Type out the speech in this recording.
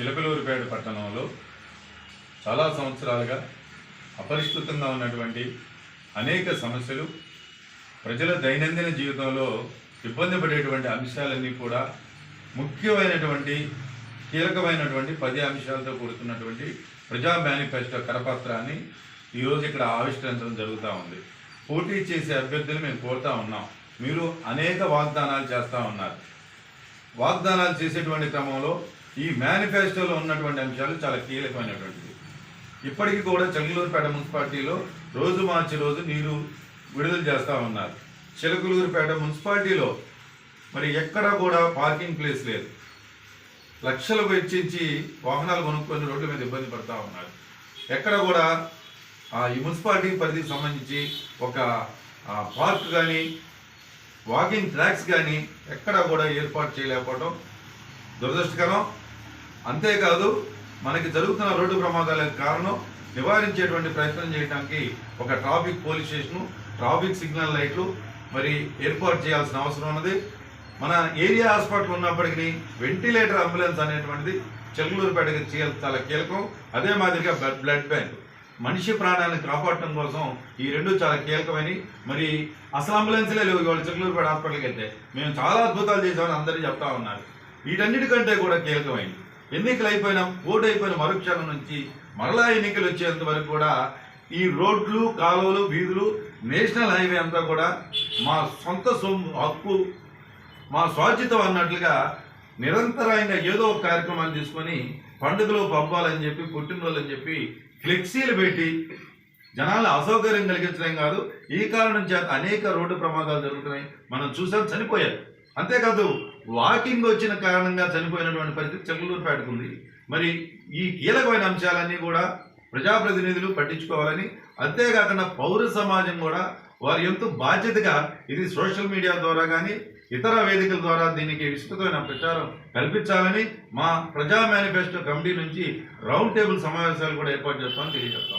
చిలకలూరుపేట పట్టణంలో చాలా సంవత్సరాలుగా అపరిష్కృతంగా ఉన్నటువంటి అనేక సమస్యలు ప్రజల దైనందిన జీవితంలో ఇబ్బంది పడేటువంటి అంశాలన్నీ కూడా ముఖ్యమైనటువంటి కీలకమైనటువంటి పది అంశాలతో కూడుతున్నటువంటి ప్రజా మేనిఫెస్టో కరపత్రాన్ని ఈరోజు ఇక్కడ ఆవిష్కరించడం జరుగుతూ ఉంది. పోటీ చేసే అభ్యర్థులు మేము కోరుతా ఉన్నాం. మీరు అనేక వాగ్దానాలు చేస్తూ ఉన్నారు. వాగ్దానాలు చేసేటువంటి క్రమంలో ఈ మేనిఫెస్టోలో ఉన్నటువంటి అంశాలు చాలా కీలకమైనటువంటిది. ఇప్పటికీ కూడా చెంగలూరుపేట మున్సిపాలిటీలో రోజు మార్చి రోజు నీరు విడుదల చేస్తూ ఉన్నారు. చిలకలూరుపేట మున్సిపాలిటీలో మరి ఎక్కడా కూడా పార్కింగ్ ప్లేస్ లేదు. లక్షలు వెచ్చించి వాహనాలు కొనుక్కొని రోడ్ల మీద ఇబ్బంది పడతా ఉన్నారు. ఎక్కడ కూడా ఆ, ఈ మున్సిపాలిటీ పరిధికి సంబంధించి ఒక పార్క్ కానీ వాకింగ్ ట్రాక్స్ కానీ ఎక్కడా కూడా ఏర్పాటు చేయలేకపోవడం దురదృష్టకరం. అంతేకాదు మనకి జరుగుతున్న రోడ్డు ప్రమాదాలకు కారణం నివారించేటువంటి ప్రయత్నం చేయడానికి ఒక traffic police station traffic signal లైట్లు మరి ఏర్పాటు చేయాల్సిన అవసరం ఉన్నది. మన ఏరియా హాస్పిటల్ ఉన్నప్పటికీ వెంటిలేటర్ అంబులెన్స్ అనేటువంటిది చెల్లూరుపేటకి చాలా కీలకం. అదే మాదిరిగా బ్లడ్ బ్లడ్ బ్యాంక్. మనిషి ప్రాణాలను కాపాడటం కోసం ఈ రెండు చాలా కీలకమని మరి అసలు అంబులెన్స్లే లేవు ఇవాళ చెల్లూరుపేట హాస్పిటల్కి వెళ్తే మేము చాలా అద్భుతాలు చేసామని అందరూ చెప్తా ఉన్నారు. వీటన్నిటికంటే కూడా కీలకమైంది ఎన్నికలు అయిపోయినా ఓటు అయిపోయిన మరుక్షణం నుంచి మరలా ఎన్నికలు వచ్చేంత వరకు కూడా ఈ రోడ్లు కాలువలు వీధులు నేషనల్ హైవే అంతా కూడా మా సొంత సొమ్ము హక్కు మా స్వాచితం అన్నట్లుగా నిరంతరాయంగా ఏదో ఒక కార్యక్రమాన్ని తీసుకొని పండుగలు పంపాలని చెప్పి పుట్టినరోజు అని చెప్పి ఫ్లెక్సీలు పెట్టి జనాలు అసౌకర్యం కలిగించడం కాదు. ఈ కారణం చేత అనేక రోడ్డు ప్రమాదాలు జరుగుతున్నాయి. మనం చూసాం చనిపోయారు. అంతేకాదు వాకింగ్ వచ్చిన కారణంగా చనిపోయినటువంటి పరిస్థితి చెంగళూరుపేటకు ఉంది. మరి ఈ కీలకమైన అంశాలన్నీ కూడా ప్రజాప్రతినిధులు పట్టించుకోవాలని అంతేకాకుండా పౌర సమాజం కూడా వారి ఎంతో బాధ్యతగా ఇది సోషల్ మీడియా ద్వారా కానీ ఇతర వేదికల ద్వారా దీనికి విస్తృతమైన ప్రచారం కల్పించాలని మా ప్రజా మేనిఫెస్టో కమిటీ నుంచి రౌండ్ టేబుల్ సమావేశాలు కూడా ఏర్పాటు చేస్తామని తెలియజేస్తాం.